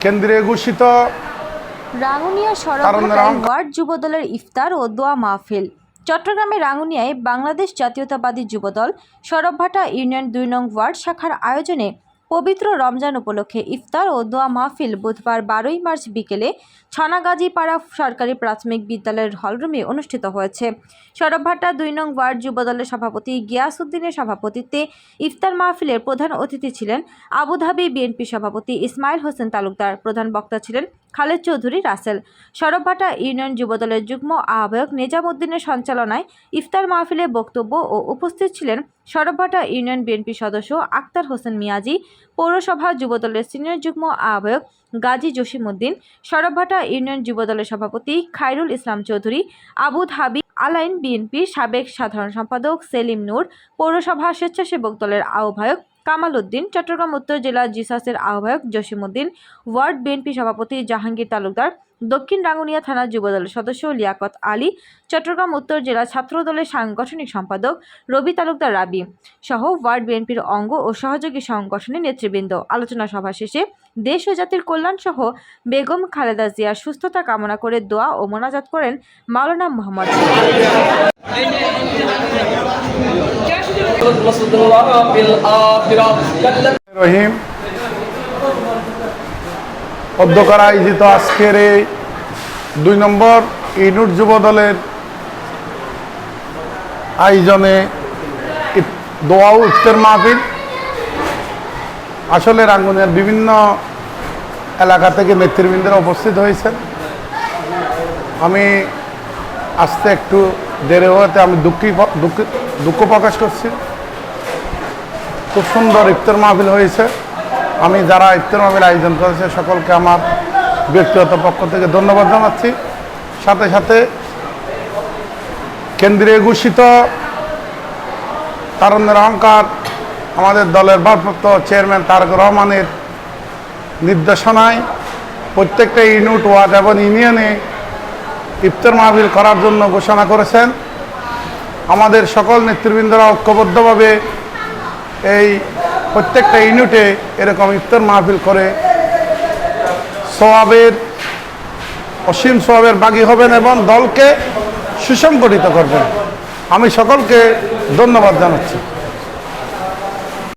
কেন্দ্রীয় ঘোষিত রাঙ্গুনিয়া সড়ক ওয়ার্ড যুবদলের ইফতার ও দোয়া মাহফিল। চট্টগ্রামে রাঙ্গুনিয়ায় বাংলাদেশ জাতীয়তাবাদী যুবদল সরবভাটা ইউনিয়ন দুই নং ওয়ার্ড শাখার আয়োজনে পবিত্র রমজান উপলক্ষে ইফতার ও দোয়া মাহফিল বুধবার বারোই মার্চ বিকেলে ছানাগাজীপাড়া সরকারি প্রাথমিক বিদ্যালয়ের হলরুমে অনুষ্ঠিত হয়েছে। সরবভাটা দুই নং ওয়ার্ড যুবদলের সভাপতি গিয়াস উদ্দিনের সভাপতিত্বে ইফতার মাহফিলের প্রধান অতিথি ছিলেন আবুধাবি বিএনপি সভাপতি ইসমাইল হোসেন তালুকদার। প্রধান বক্তা ছিলেন খালেদ চৌধুরী, রাসেল সরবভাটা ইউনিয়ন যুবদলের যুগ্ম আহ্বায়ক নিজামুদ্দিনের সঞ্চালনায় ইফতার মাহফিলে বক্তব্য ও উপস্থিত ছিলেন সরবভাটা ইউনিয়ন বিএনপি সদস্য আক্তার হোসেন মিয়াজি, পৌরসভা যুবদলের সিনিয়র যুগ্ম আহ্বায়ক গাজী জসিমউদ্দিন, সরবভাটা ইউনিয়ন যুবদলের সভাপতি Khairul Islam Chowdhury, Abu Dhabi Al Ain বিএনপির সাবেক সাধারণ সম্পাদক সেলিম নূর, পৌরসভা স্বেচ্ছাসেবক দলের আহ্বায়ক কামাল উদ্দিন চট্টগ্রাম উত্তর জেলা জিসাসের আহ্বায়ক জসিমউদ্দিন ওয়ার্ড বিএনপি সভাপতি জাহাঙ্গীর তালুকদার দক্ষিণ রাঙ্গুনিয়া থানার যুবদলের সদস্য লিয়াকত আলী, চট্টগ্রাম উত্তর জেলা ছাত্র দলের সাংগঠনিক সম্পাদক রবি তালুকদার রাবি সহ ওয়ার্ড বিএনপির অঙ্গ ও সহযোগী সংগঠনের নেতৃবৃন্দ। আলোচনা সভা শেষে দেশ ও জাতির কল্যাণ সহ বেগম খালেদা জিয়ার সুস্থতা কামনা করে দোয়া ও মোনাজাত করেন মাওলানা মোহাম্মদ। রহিম অধ্যকার আয়োজিত আজকের এই দুই নম্বর ইউনিট যুব দলের আয়োজনে দোয়া ইফতার মাহফিল। আসলে রাঙ্গুনিয়ার বিভিন্ন এলাকা থেকে নেতৃবৃন্দরা উপস্থিত হয়েছেন। আমি আসতে একটু দেরি হওয়াতে আমি দুঃখী দুঃখ দুঃখ প্রকাশ করছি। খুব সুন্দর ইফতার মাহফিল হয়েছে। আমি যারা ইফতার মাহফিল আয়োজন করেছে সকলকে আমার ব্যক্তিগত পক্ষ থেকে ধন্যবাদ জানাচ্ছি। সাথে সাথে কেন্দ্রীয় ঘোষিত তারুণ্যের অহংকার আমাদের দলের ভারপ্রাপ্ত চেয়ারম্যান তারক রহমানের নির্দেশনায় প্রত্যেকটা ইউনিট ওয়ার্ড এবং ইউনিয়নে ইফতার মাহফিল করার জন্য ঘোষণা করেছেন। আমাদের সকল নেতৃবৃন্দরা ঐক্যবদ্ধভাবে এই প্রত্যেকটা ইউনিটে এরকম ইফতার মাহফিল করে। সোয়াবের অসীম সোয়াবের বাগী হবেন এবং দলকে সুসংগঠিত করবেন। আমি সকলকে ধন্যবাদ জানাচ্ছি।